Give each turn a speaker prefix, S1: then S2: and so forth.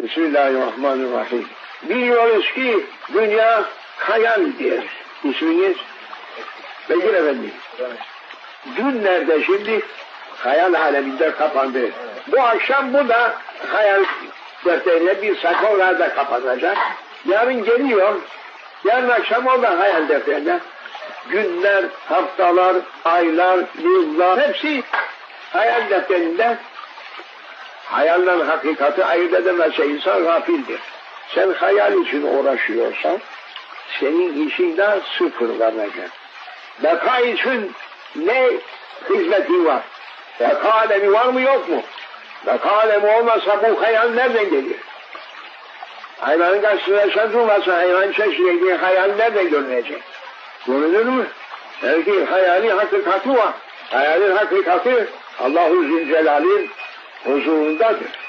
S1: Bismillahirrahmanirrahim. Biliyoruz ki dünya hayaldir. İsminiz? Bekir Efendi. Dün nerede şimdi? Hayal aleminde kapandı. Bu akşam bu da hayal defteriyle bir sayfa orada kapanacak. Yarın geliyor. Yarın akşam o da hayal defterinde. Günler, haftalar, aylar, yıllar hepsi hayal defterinde. Hayalden hakikati ayırt edemezse insan gafildir. Sen hayal için uğraşıyorsan senin işin de sıfırlanacak. Beka için ne hizmetin var? Beka alemi var mı yok mu? Beka alemi olmasa bu hayal nereden gelir? Hayvanın karşısında sen durmasa hayvan çeşitli hayal nereden görünecek? Görünür mü? Belki hayali hakikati var. Hayalin hakikati Allahu Zülcelal'in conjurando